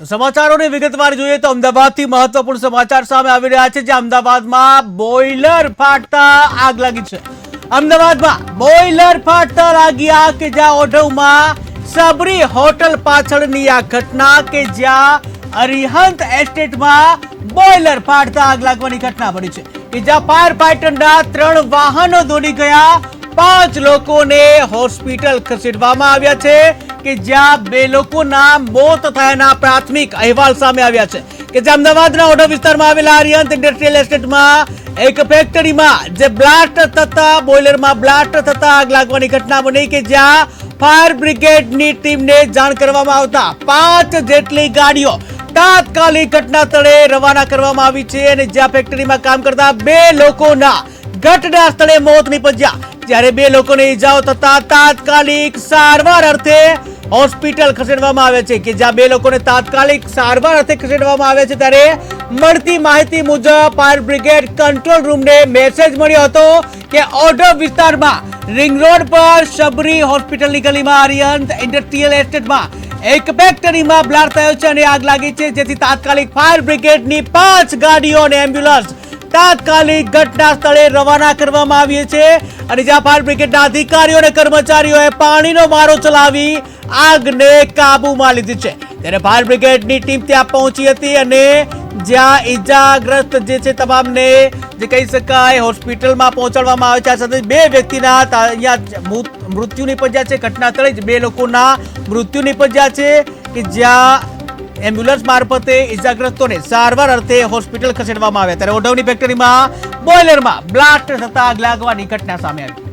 સમાચારોની વિગતવાર જોઈએ તો અમદાવાદથી મહત્વપૂર્ણ સમાચાર સામે આવી રહ્યા છે, જે અમદાવાદમાં બોઇલર ફાટતા આગ લાગી છે. અમદાવાદમાં બોઇલર ફાટતા લાગી આગ, કે જ્યાં ઓઢવમાં સબરી હોટલ પાછળની આ ઘટના, કે જ્યાં અરિહંત એસ્ટેટમાં બોઇલર ફાટતા આગ લાગવાની ઘટના બની છે. કે જ્યાં ફાયર ફાઈટરના ત્રણ વાહનો દોડી ગયા પાંચ લોકોને હોસ્પિટલ ખસેડવામાં આવ્યા છે કે જ્યાં બે લોકોના મોત થયાના પ્રાથમિક અહેવાલ સામે આવ્યા છે. કે જે અમદાવાદના ઓઢવ વિસ્તારમાં આવેલા આર્યંત ઇન્ડસ્ટ્રીયલ એસ્ટેટમાં એક ફેક્ટરીમાં જે બ્લાસ્ટ થતા બોઇલરમાં બ્લાસ્ટ થતા આગ લાગવાની ઘટના બની કે જ્યાં ફાયર બ્રિગેડની ટીમને જાણ કરવામાં આવતા પાંચ જેટલી ગાડીઓ તાત્કાલિક ઘટના સ્થળે રવાના કરવામાં આવી છે અને જ્યાં ફેક્ટરીમાં કામ કરતા બે લોકોના ઘટના સ્થળે મોત નીપજ્યા. જ્યારે બે લોકોને ઈજાઓ થતા તાત્કાલિક સારવાર અર્થે હોસ્પિટલ ખસેડવામાં આવે છે કે જ્યાં બે લોકોને તાત્કાલિક સારવાર અર્થે ખસેડવામાં આવે છે ત્યારે મળતી માહિતી મુજબ ફાયર બ્રિગેડ કંટ્રોલ રૂમને મેસેજ મળ્યો હતો કે ઓઢવ વિસ્તારમાં રિંગ રોડ પર શબરી હોસ્પિટલની ગલીમાં આર્યંત ઇન્ડસ્ટ્રીયલ એસ્ટેટમાં એક ફેક્ટરીમાં બ્લાસ્ટ થયો છે અને આગ લાગી છે જેથી તાત્કાલિક ફાયર બ્રિગેડની પાંચ ગાડીઓ અને એમ્બ્યુલન્સ તાત્કાલિક ઘટના સ્થળે રવાના કરવામાં આવી છે અને જ્યાં ફાયર બ્રિગેડના અધિકારીઓ અને કર્મચારીઓએ પાણીનો મારો ચલાવી આગને કાબૂમાં લીધી છે. ત્યારે ફાયર બ્રિગેડની ટીમ ત્યાં પહોંચી હતી અને જ્યાં ઈજાગ્રસ્ત જે છે તમામને જે કહી શકાય હોસ્પિટલમાં પહોંચાડવામાં આવે છે. આ સાથે બે વ્યક્તિના અહીંયા મૃત્યુ નિપજ્યા છે. ઘટના સ્થળે જ બે લોકોના મૃત્યુ નિપજ્યા છે કે જ્યાં એમ્બ્યુલન્સ મારફતે ઇજાગ્રસ્તોને સારવાર અર્થે હોસ્પિટલ ખસેડવામાં આવ્યા. ત્યારે ઓઢવની ફેક્ટરીમાં બોઇલરમાં બ્લાસ્ટ થતા આગ લાગવાની ઘટના સામે આવી.